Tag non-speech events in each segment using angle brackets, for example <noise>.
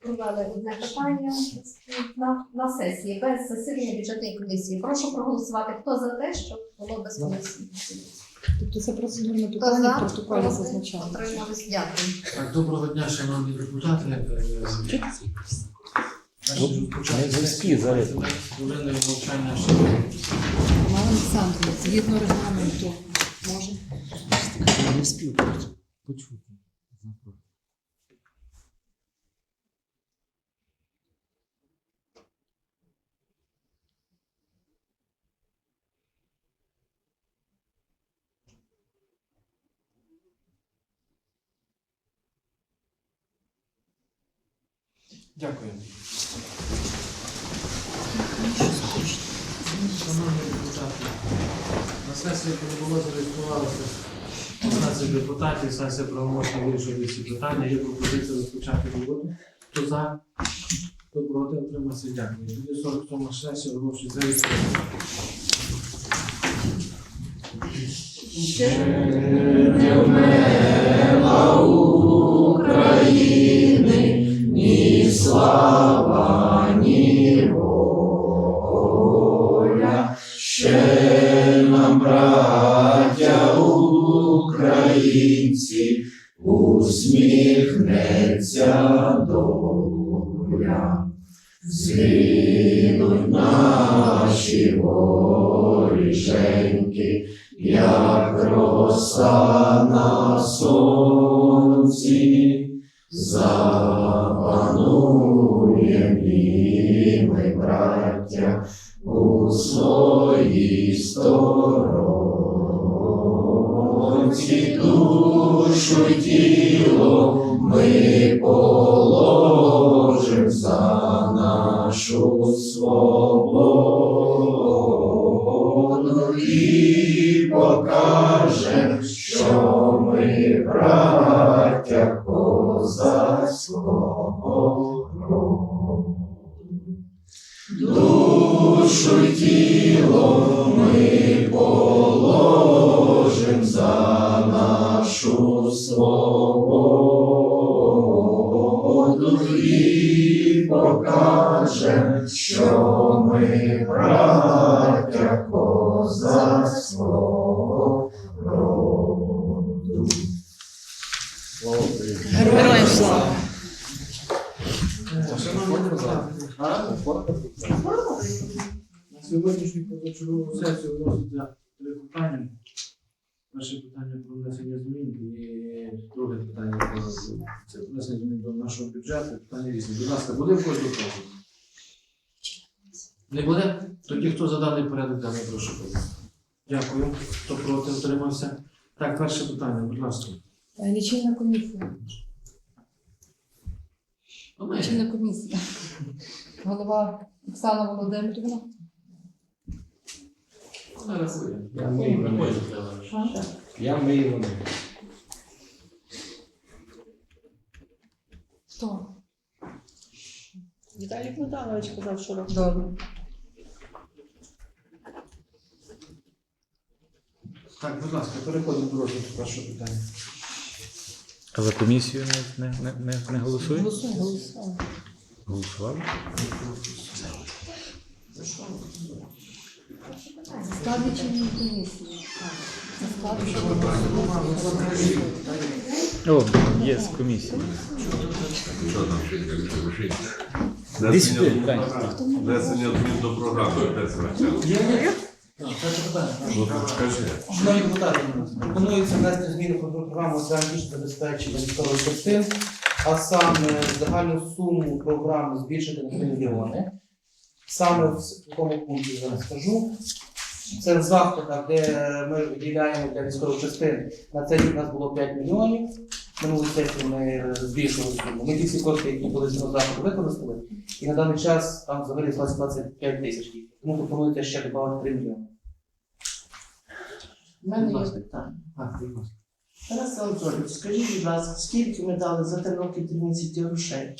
провели одне питання на, на сесії без засідання бюджетної комісії. Прошу проголосувати. Хто за те, щоб було без комісії? Тобто це процедурне питання в протоколі. Так, доброго дня, шановні депутати. Е, Наші сесію спі, зараз. хвилиною мовчання Олександрович, згідно регламенту, може. Не встиг почути. Дякую. Шановні депутати, на сесії, було зареєструвалося 15 депутатів, сесія правомочно вирішує всі питання. Є пропозиція розпочати роботу. Хто за? Хто проти, утримався, дякую. Тоді 47 сесія оголошую зареєстрованою. Роса на сонці, запануєм і ми, браття, у своїй сторонці. Душу й Душу й тіло ми положим за нашу свободу і покажем, Перше питання про внесення змін і друге питання про це внесення змін до нашого бюджету. Питання різні. Будь ласка, буде в когось доповнення? Не буде? Тоді хто за даний порядок денний, прошу подати. Дякую. Хто проти утримався? Так, перше питання, будь ласка. Е, Лічильна комісія. Ну, Лічильна комісія. Голова Оксана Володимирівна. Вона рахує. Я мию вони. Я мию вони. Хто? Віталій Богданович казав, що робить. Добре. Так, будь ласка, переходимо до розгляду першого питання. А за комісію не, не, не, не, не голосують? Голосуємо, голосуємо. Голосували? Склад лічильної комісії. Це склад лічильної О, є з комісії. Що там ще сюди, Внесення змін до програми перше питання. Ну. Шановні депутати, пропонується внести зміни про програму загального забезпечення військових частин, а саме загальну суму програми збільшити на 3 мільйони. Саме в такому пункті зараз скажу. Це в заходах, де ми виділяємо для військових частин. На цей рік у нас було 5 мільйонів. Минулу сесію ми збільшили суму. Ми ті всі кошти, які були з цього заходу, використали. І на даний час там взагалі 25 тисяч. Тому пропонується ще додати 3 мільйони. У мене є питання. Тарас Анатолійович, скажіть, будь ласка, скільки ми дали за три роки 3 місяці грошей?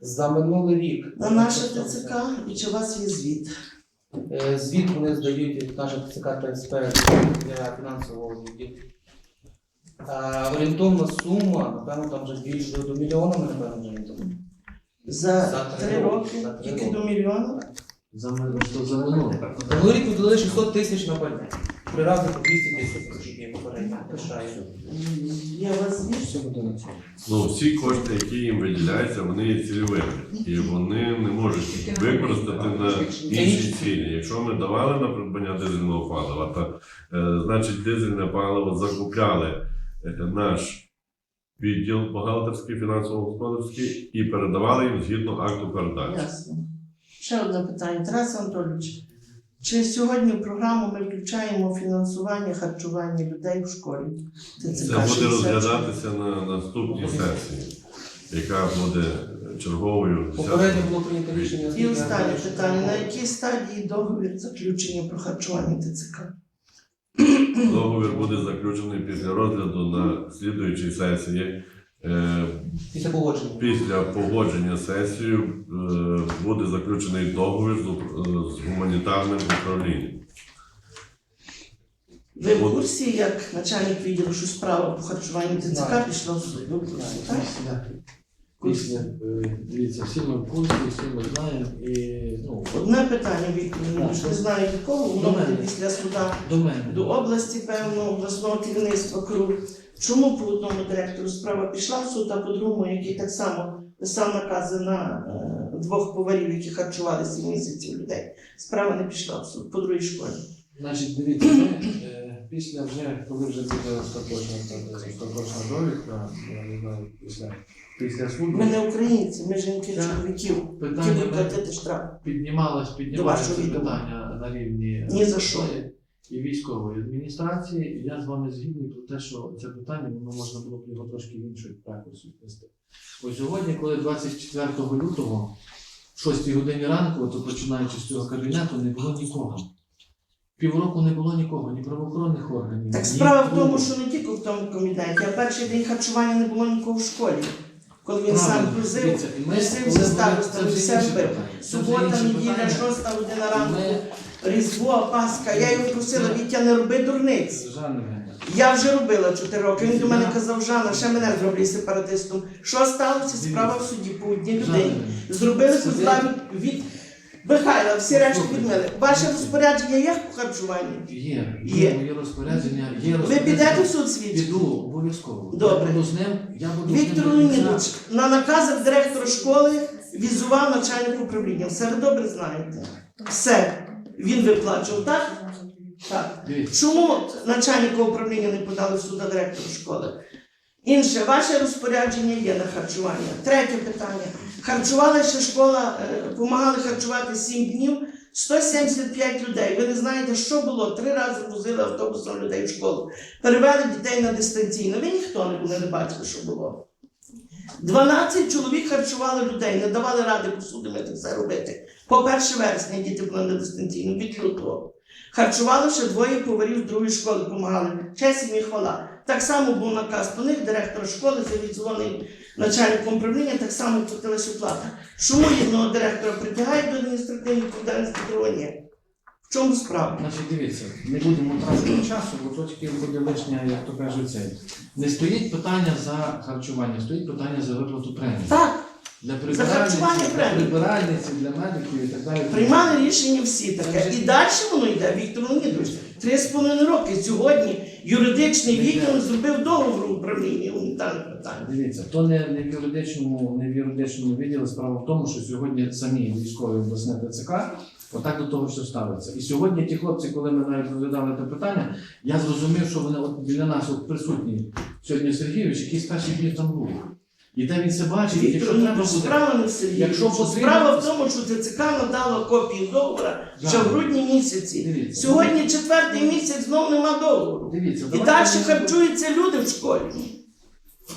За минулий рік На наше ТЦК і чи у вас є звіт? Е, Звіт вони здають наша ЦК та СП для фінансового відділу. Орієнтовна сума, напевно, там вже більше до мільйона, ми напевно вже орієнтовно. За За три роки. роки тільки до мільйона. За. Минулий рік видали 600 тисяч на пальне. Три рази по 200 тисяч, я попередньо пишаю. Я вас вірю. Все на цьому. Ну, всі кошти, які їм виділяються, вони є цільовими. І вони не можуть використати на інші цілі. Якщо ми давали на придбання дизельного палива, то е, значить дизельне паливо закупляли е, наш відділ бухгалтерський, фінансово-господарський і передавали їм згідно акту передачі. Ясно. Ще одне питання. Тарас Анатолійович, чи сьогодні в програму ми включаємо фінансування харчування людей в школі? Це ТЦК буде розглядатися на наступній сесії, яка буде черговою. Попередньо було прийнято рішення. І останнє питання. На якій стадії договір заключення про харчування ТЦК? Договір буде заключений після розгляду на слідуючій сесії. Е, Після погодження. Після погодження сесії е, буде заключений договір з уп- з гуманітарним управлінням. Ви в курсі, як начальник відділу, що справа по харчуванню ТЦК Знаю. пішла в суд? Ви в курсі, так? Після, е, дивіться, всі ми в курсі, всі ми знаємо і ну, Одне питання, Віктор Леонідович, не знаю від кого, воно До буде після суда. до мене. до області, певно, обласного керівництва КРУ. Чому по одному директору справа пішла в суд, а по другому, який так само писав накази на е, двох поварів, які харчували 7 місяців людей, справа не пішла в суд по другій школі. Значить, дивіться, ми е, після вже, коли вже буде остаточна, та- остаточна довідка, я не знаю, після, після суду, Ми не українці, ми жінки чоловіків, які питання будуть ми платити штраф. піднімалось, вашого відома. питання на рівні Ні за що. і військової адміністрації. Я з вами згідний про те, що це питання воно можна було б його трошки в інший ракурс віднести. Ось сьогодні, коли 24 лютого, в 6 годині ранку, то починаючи з цього кабінету, не було нікого. Півроку не було нікого, ні правоохоронних органів. Так справа в тому, що не тільки в тому комітеті, а перший день харчування не було нікого в школі. Коли він сам зі ми- старостами, вже все вже Субота, неділя, шоста година ранку. Різдво, Пасха, я його просила, Вітя, не роби дурниць. Я вже робила 4 роки. Він до мене казав, Жанна, ще мене зроблять сепаратистом. Що сталося? Справа в суді по одній людині. Зробили від, від Михайла, всі решти Слухайте. відмили. Ваше розпорядження є по харчуванню? Є, Є. є, є розпорядження, є Ви розпорядження. підете в суд свідчити? Піду обов'язково. Добре. Я буду з ним, я буду Віктор ним до кінця. Леонідович, на наказах директора школи візував начальник управління. Все ви добре знаєте. Все. Він виплачував, так? Так. Дивіться, Чому начальника управління не подали в суд а директору школи? Інше, ваше розпорядження є на харчування. Третє питання. Харчувала ще школа, допомагали харчувати 7 днів, 175 людей. Ви не знаєте, що було? Три рази возили автобусом людей в школу. Перевели дітей на дистанційно. Ви ніхто не були, не бачили, що було. 12 чоловік харчували людей, не давали ради посудами це все робити. По 1 вересня діти були на дистанційно від лютого. Харчували ще двоє поварів другої школи, допомагали. Честь і хвала. Так само був наказ по них, директора школи, завідзвоний начальником управління, так само платилася плата. Чому одного директора притягають до адміністративної відповідальності, другого ні? В чому справа? значить, дивіться, не будемо тратити часу, бо то тільки буде лишня, як то кажуть, цей. Не стоїть питання за харчування, стоїть питання за виплату премії. Так, Для харчування прибиральниці, для премії. прибиральниці, для медиків і так далі. приймали рішення всі таке. І далі воно йде, Віктор Леонідович. Три з половиною роки сьогодні юридичний відділ зробив договор управління гуманітарних питань. Дивіться, то не, не в юридичному, не в юридичному відділі. Справа в тому, що сьогодні самі військові обласне ТЦК отак до того, що ставиться. І сьогодні ті хлопці, коли ми навіть розглядали це питання, я зрозумів, що вони от біля нас от присутні сьогодні Сергійович, який з перших там був. І де він це бачить, і якщо треба буде. справа не в. Якщо Справа в тому, що ТЦК надала копії договора ще в грудні місяці. Дивіться. Сьогодні четвертий місяць знов нема договору. Дивіться, І далі харчуються люди в школі.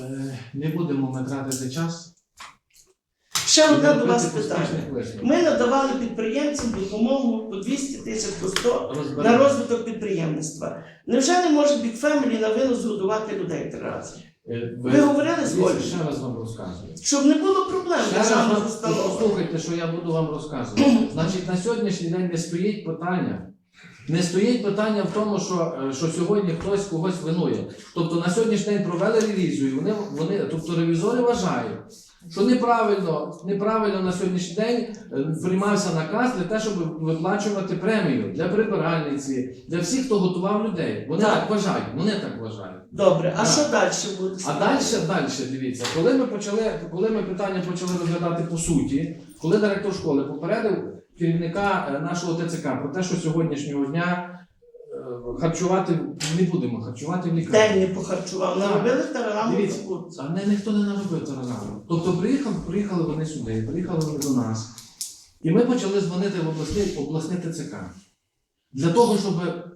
Е, Не будемо ми тратити час. Ще одне до вас питання. Ми надавали підприємцям допомогу по 200 тисяч по 100 на розвиток підприємництва. Невже не може Big Family на винос годувати людей три рази? Е, Ви говорили з Ольгою? Ще раз вам розказую. Щоб не було проблем Ще раз державних вам- установ. послухайте, що я буду вам розказувати. <clears throat> Значить, на сьогоднішній день не стоїть питання Не стоїть питання в тому, що, е, що сьогодні хтось когось винує. Тобто на сьогоднішній день провели ревізію, і вони, вони, тобто ревізори вважають, що неправильно, неправильно на сьогоднішній день е, приймався наказ для того, щоб виплачувати премію для прибиральниці, для всіх, хто готував людей. Вони Так. так, вважають, вони так вважають. Добре, а Так. що далі буде? А далі, далі, дивіться, коли ми почали, коли ми питання почали розглядати по суті, коли директор школи попередив керівника е, нашого ТЦК про те, що сьогоднішнього дня харчувати не будемо харчувати в лікарні. День не похарчував, наробили тарараму Дивіться. А не, ніхто не наробив таранану. Тобто приїхав, приїхали вони сюди, приїхали вони до нас. І ми почали дзвонити в обласний, обласний ТЦК. Для того, щоб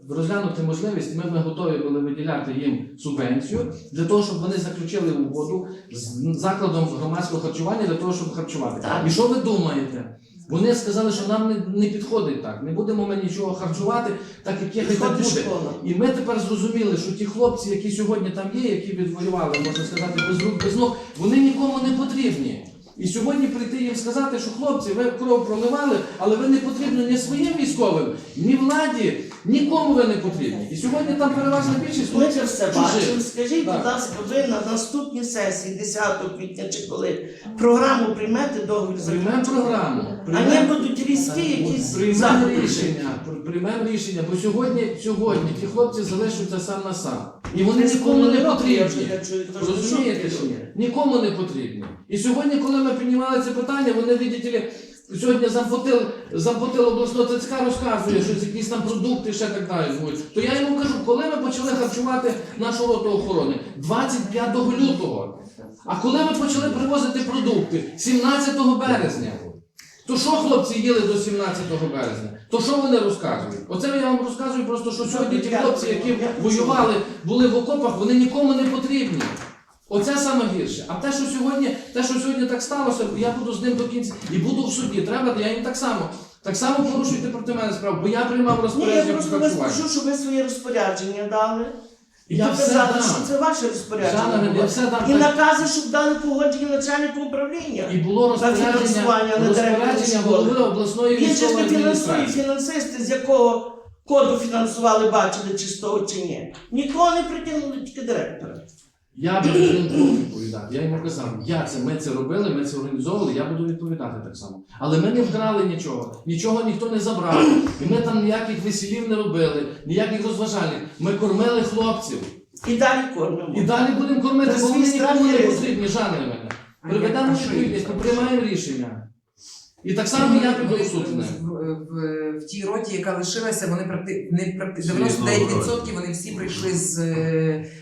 розглянути можливість, ми, ми готові були виділяти їм субвенцію, для того, щоб вони заключили угоду з закладом громадського харчування для того, щоб харчувати. Так. І що ви думаєте? Вони сказали, що нам не, не підходить так, не будемо ми нічого харчувати, так як є, хай так буде. І ми тепер зрозуміли, що ті хлопці, які сьогодні там є, які відвоювали, можна сказати, без рук, без ног, вони нікому не потрібні. І сьогодні прийти їм сказати, що хлопці, ви кров проливали, але ви не потрібні ні своїм військовим, ні владі, нікому ви не потрібні. І сьогодні там переважна більшість Ми це все бачимо. Скажіть, будь ласка, ви на наступній сесії, 10 квітня чи коли, програму приймете договір за Приймемо програму. А не будуть різкі якісь Приймемо заходи. рішення, приймемо рішення, бо сьогодні, сьогодні ті хлопці залишаться сам на сам. І вони Десь нікому не потрібні. не чую, тож Розумієте що ні? Нікому не потрібні. І сьогодні, коли ми піднімали це питання, вони видите ли, сьогодні зампотил, зампотил обласного ТЦК розказує, що якісь там продукти ще так далі будуть. То я йому кажу, коли ми почали харчувати нашу роту охорони? 25 лютого. А коли ми почали привозити продукти? 17 березня. То що хлопці їли до 17 березня? То що вони розказують? Оце я вам розказую просто, що сьогодні ті хлопці, які воювали, були в окопах, вони нікому не потрібні. Оце саме гірше. А те, що сьогодні, те, що сьогодні так сталося, я буду з ним до кінця і буду в суді. Треба, я їм так само. Так само порушуйте проти мене справу, бо я приймав Ні, я просто про вас прошу, щоб ви своє розпорядження дали. І Я все дам. що це ваше Жанна, розпорядження. я все дам. І накази, щоб дали погодження начальнику управління. І було розпорядження, директора розпорядження голови обласної Він же ж не фінансує фінансисти, з якого коду фінансували, бачили, чи з того, чи ні. Нікого не притягнули, тільки директора. Я буду ним Бог відповідати. Я йому казав, я це, ми це робили, ми це організовували, я буду відповідати так само. Але ми не вкрали нічого, нічого ніхто не забрав. І ми там ніяких весілів не робили, ніяких розважальних. Ми кормили хлопців. І далі кормимо. І далі будемо кормити, бо вони нікому не потрібні, Жанна мене. Приведемо відповідність, приймаємо рішення. І так само я піду в суд з ним. в, тій роті, яка лишилася, вони практи... не практи... 99% вони всі прийшли з,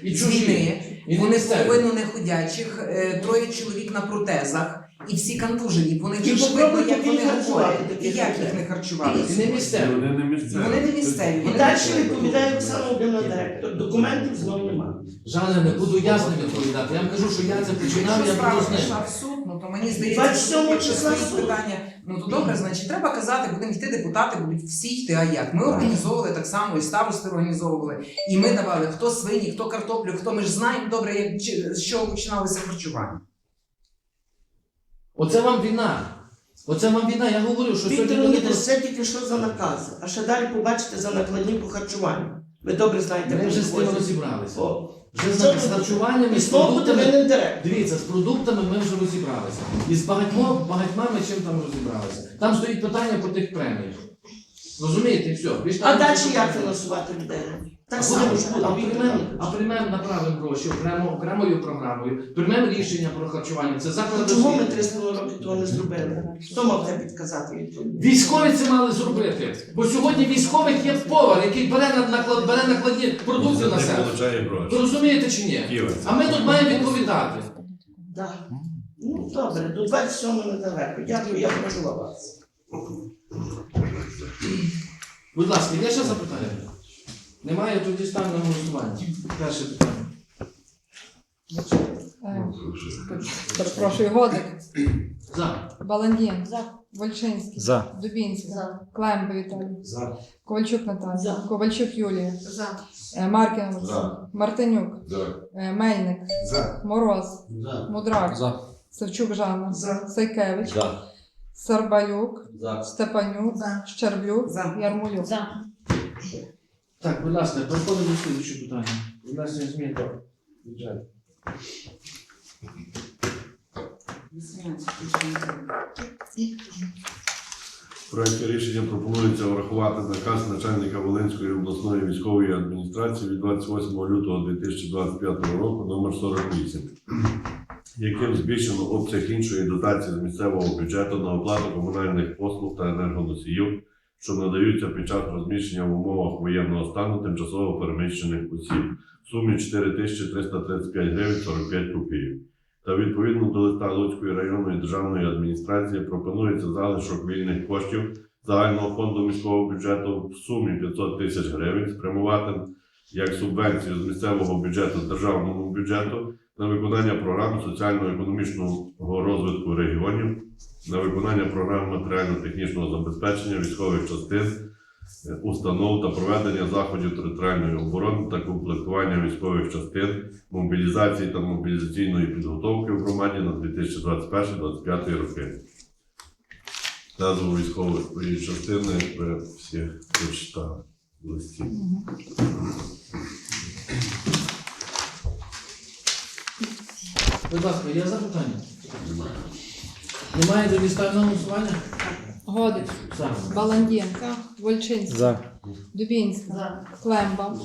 І з чужі, війни. І Вони місцеві. половину неходячих, е, троє чоловік на протезах, і всі контужені. Вони І вже ж видно, попробуйте як вони їх харчувати, говорять, і таких як людей. їх не харчували. І не місцеві. Вони не місцеві. Вони не місцеві. І далі не- відповідає Оксана Володимирівна директор. Документів знову немає. Жанна, не буду я з ним відповідати. Я вам кажу, що я це починав, Якщо я справа буду з ним. пішла в суд, ну то мені здається, 27 що числа суд. питання, ну то добре, значить треба казати, будемо йти депутати, будуть всі йти. А як? Ми організовували так само, і старости організовували, і ми давали хто свині, хто картоплю, хто ми ж знаємо добре, як чи- з чого починалося харчування. Оце вам війна. Оце вам війна. Я говорю, що Віктор сьогодні вони Леонідович, просто... тільки що за накази. А ще далі побачите за накладні по харчуванню. Ви добре знаєте, Ми вже з тим розібралися. О. Вже з Що з ви- харчуванням і І з знову буде продуктами. винен директор. Дивіться, з продуктами ми вже розібралися. І з багатьма, багатьма ми чим там розібралися. Там стоїть питання по тих преміях. Розумієте, і все. Більш А там далі нічого як немає. фінансувати людей? Так А само ж буде. а приймемо, а приймемо направимо гроші окремо, окремою програмою, приймемо рішення про харчування. Це заклад Чому ми освіти. три з половиною роки того не зробили? Хто мав це підказати відповідь? Військові це мали зробити. Бо сьогодні військових є повар, який бере на наклад, бере накладні продукти на себе. получає Ви гроші. розумієте чи ні? А ми тут маємо відповідати. Так. Ну добре, до 27 недалеко. Дякую, я почула вас. Будь ласка, є ще запитання? Немає, тоді ставимо на голосування. Перше питання. Е, Перепрошую, Годик, За. Баландін, Вольчинський, За. Дубінський, За. Клемба Віталій, За. Ковальчук Наталія, За. Ковальчук Юлія, За. е, Маркін Олександр, Мартинюк, е, Мельник, За. Мороз, За. Мудрак, За. Савчук Жанна, За. Сайкевич, За. Сарбалюк, За. Степанюк, За. Щерблюк, За. Ярмолюк. За. Так, будь ласка, переходимо до слідчого питання. Внесення змін до бюджету. 18. В проєкті рішення пропонується врахувати наказ начальника Волинської обласної військової адміністрації від 28 лютого 2025 року номер 48, яким збільшено обсяг іншої дотації з місцевого бюджету на оплату комунальних послуг та енергоносіїв, що надаються під час розміщення в умовах воєнного стану тимчасово переміщених осіб в сумі 4335 гривень 45 копійок. Та відповідно до листа Луцької районної державної адміністрації пропонується залишок вільних коштів загального фонду міського бюджету в сумі 500 тисяч гривень спрямувати як субвенцію з місцевого бюджету державному бюджету на виконання програм соціально-економічного розвитку регіонів, на виконання програм матеріально-технічного забезпечення військових частин, е, установ та проведення заходів територіальної оборони та комплектування військових частин мобілізації та мобілізаційної підготовки в громаді на 2021-2025 роки. Назву військової частини ви всі прочитали в листі. Будь ласка, є запитання? Немає. Ставимо на голосування? Годич, За. Баландін, Вольчинський, За. Дубінська, Клемба,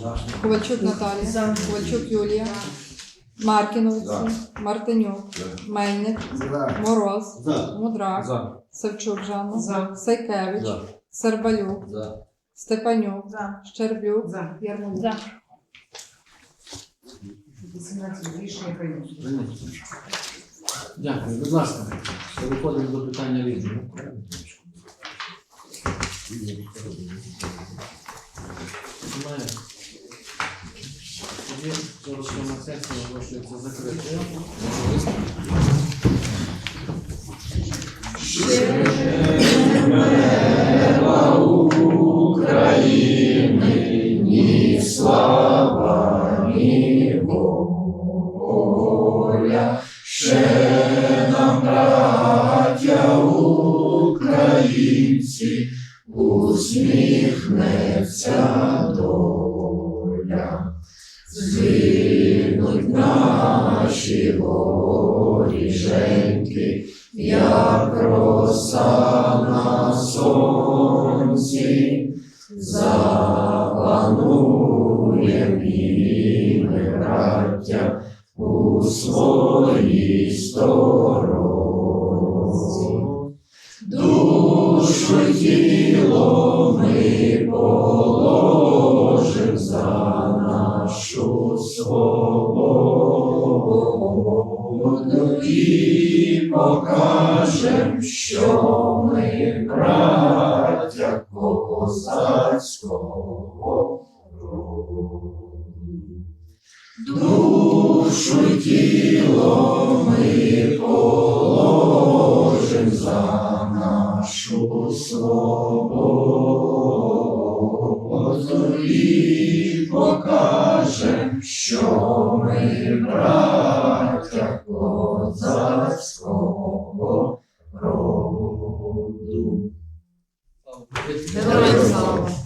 Ковальчук Наталія, Ковальчук Юлія, Маркінович, Мартинюк, Мельник, Мороз, Мудрак, За. Савчук Жанна, За. Сайкевич, За. Сербалюк, За. Степанюк, За. Щербюк, За. Ярмолюк. 18 рішення прийнято. Дякую. Будь ласка, переходимо до питання різного. Немає. Тоді 47 сесія оголошується закритою. Наші воріженьки, як роса на сонці, запануєм і ми, браття, у своїй сторонці. Душу тіло ми положим за нашу свободу покажем, що ми браття козацького роду. Душу й тіло ми положим за нашу свободу і покажем, що ми браття козацького Героям слава!